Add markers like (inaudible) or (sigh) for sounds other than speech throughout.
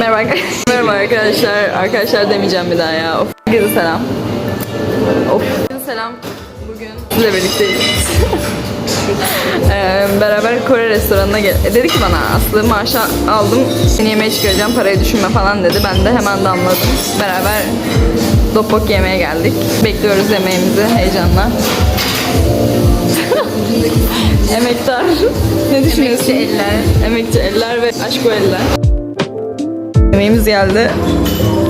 Merhaba arkadaşlar. Merhaba arkadaşlar. Arkadaşlar demeyeceğim bir daha ya. Of. Herkese selam. Of. Herkese selam. Bugün sizle birlikteyiz. (laughs) Ee, beraber Kore restoranına gel. e, Dedi ki bana Aslı maaşı aldım. Seni yemeğe çıkaracağım. Parayı düşünme falan dedi. Ben de hemen damladım. Beraber Dokbok yemeye geldik. Bekliyoruz yemeğimizi heyecanla. (laughs) Emektar. ne düşünüyorsun? Emekçi eller. Emekçi eller ve aşk o eller. Yemeğimiz geldi.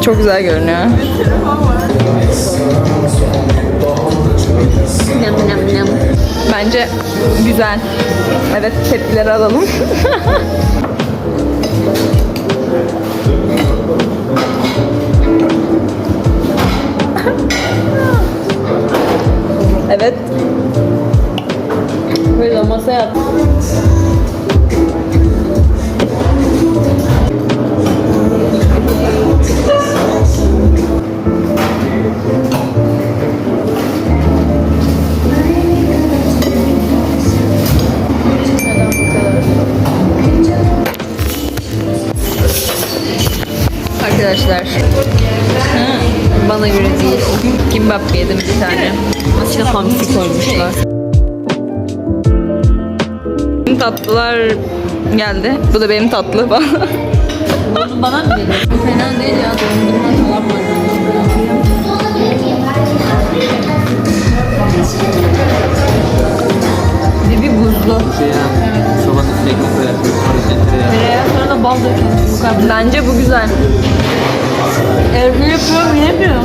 Çok güzel görünüyor. Bence güzel. Evet tepkileri alalım. (laughs) evet. Böyle masaya at. Arkadaşlar. Bana göre değil. Kimbap yedim bir tane. İçine hamsi koymuşlar. Tatlılar geldi. Bu da benim tatlı. Bunu bana mı dedin? Bu fena değil ya. Dondurma falan var. Dibi buzlu. Sobanın sürekli koyarsın. Sonra tereyağı. Sonra da bal dökülmüş. Kadar. Bence bu güzel. Evde yapıyorum yemiyorum.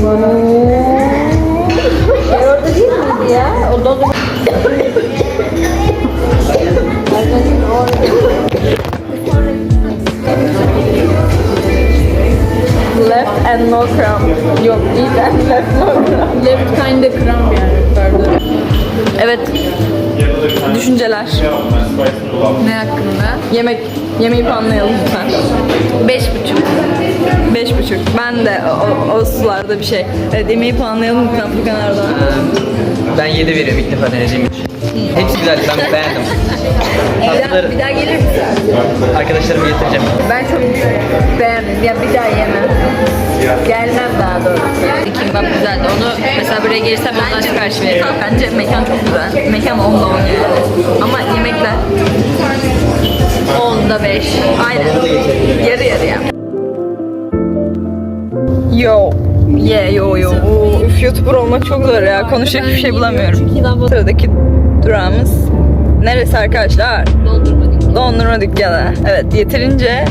Yer orada değil miydi ya? O dondurma. Left and no crumb. Yok, eat and left no crumb. Left kind of kram yani. Pardon. Evet. Düşünceler. Ne hakkında? Yemek. Yemeği puanlayalım lütfen. Beş buçuk. Beş buçuk. Ben de o, o sularda bir şey. Evet, yemeği puanlayalım lütfen Furkan Erdoğan. Ben 7 veriyorum ilk defa denediğim için. Hepsi güzel, ben beğendim. (laughs) Tatlıları Bir daha gelir misin? arkadaşlarıma getireceğim. Ben çok beğendim. Ya bir daha yemem. Gelmem daha doğrusu. Kimbap güzeldi. Onu mesela buraya gelirsem ondan sipariş veririm. Bence mekan çok güzel. Mekan 10'da 10 yani. Ama yemekler 10'da 5. Aynen. Yarı yarıya. Yo. Yeah yo YouTuber olmak çok zor ya. Konuşacak bir şey bulamıyorum. Sıradaki durağımız neresi arkadaşlar? Dondurma Dondurma dükkanı. Evet yeterince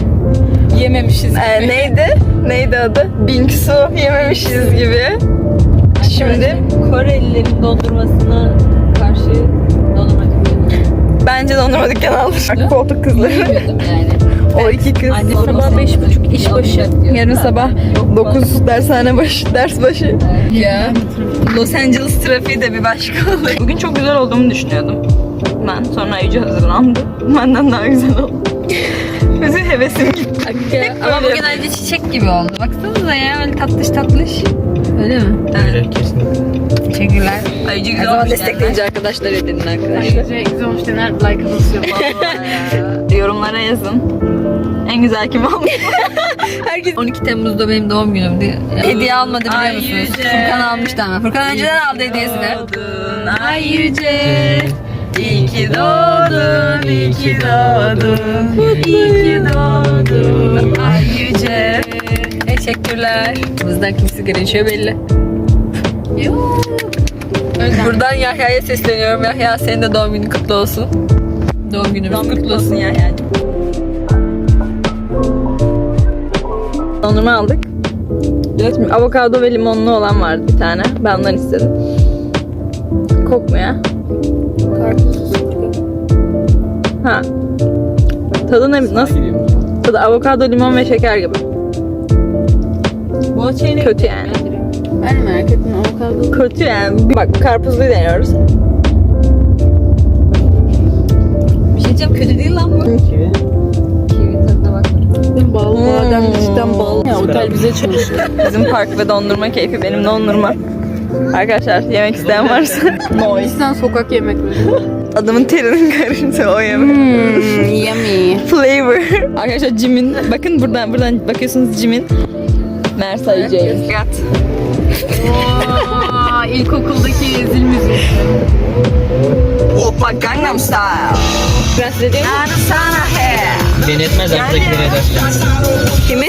Yememişiz. Ee, neydi? Neydi adı? Bingsu yememişiz gibi. Şimdi Korelilerin dondurmasına karşı dondurma dükkanı. bence dondurma dükkanı alır. Koltuk kızları. Yani. O iki kız. Anne sabah beş buçuk iş başı. Yarın sabah 9 dershane başı, ders başı. Ya. Los Angeles trafiği de bir başka olur. Bugün çok güzel olduğumu düşünüyordum. Ben sonra Ayıcı hazırlandı. Benden daha güzel oldu. (laughs) Bizim hevesim gitti. Ama bugün ayrıca çiçek gibi oldu. Baksanıza ya öyle tatlış tatlış. Öyle mi? Öyle kesin. Teşekkürler. Ayıcı güzel olmuş destekleyici arkadaşlar edinin arkadaşlar. güzel olmuşlar. Like basıyor. (laughs) Yorumlara yazın. En güzel kim olmuş? (laughs) Herkes 12 Temmuz'da benim doğum günümdü. Hediye almadı biliyor Ay musunuz? yüce. Furkan almıştı ama. Furkan önceden aldı hediyesini. doğdun ay yüce. İyi ki doğdun, iyi ki doğdun. İyi ki doğdun ay yüce. Teşekkürler. Bizden kim sigara içiyor belli. Buradan Yahya'ya sesleniyorum. Yahya senin de doğum günün kutlu olsun. Doğum günümüz kutlu olsun Yahya'cığım. Dondurma aldık. Şimdi avokado ve limonlu olan vardı bir tane. Ben ondan istedim. Kokmuyor. Ha. Tadı ne? Nasıl? Tadı avokado, limon ve şeker gibi. Bu şeyine Kötü yani. Ben merak ettim avokado. Kötü yani. Bak karpuzlu deniyoruz. Bir şey diyeceğim kötü değil lan bu. Kivi tadına bak. Bal, badem, cidden bal. Otel bize çalışıyor. Bizim park ve dondurma keyfi benim dondurma. Arkadaşlar yemek isteyen varsa Bizden sokak yemekleri. adamın terinin karışımı o yemek. Hmm, yummy. Flavor. Arkadaşlar Jim'in bakın buradan buradan bakıyorsunuz Jim'in Mersay James. Aa, ilkokuldaki zil müziği. Hoppa Gangnam Style. Biraz dediğim Nana sana he. Beni etmez arkadakileri eder. Kimi?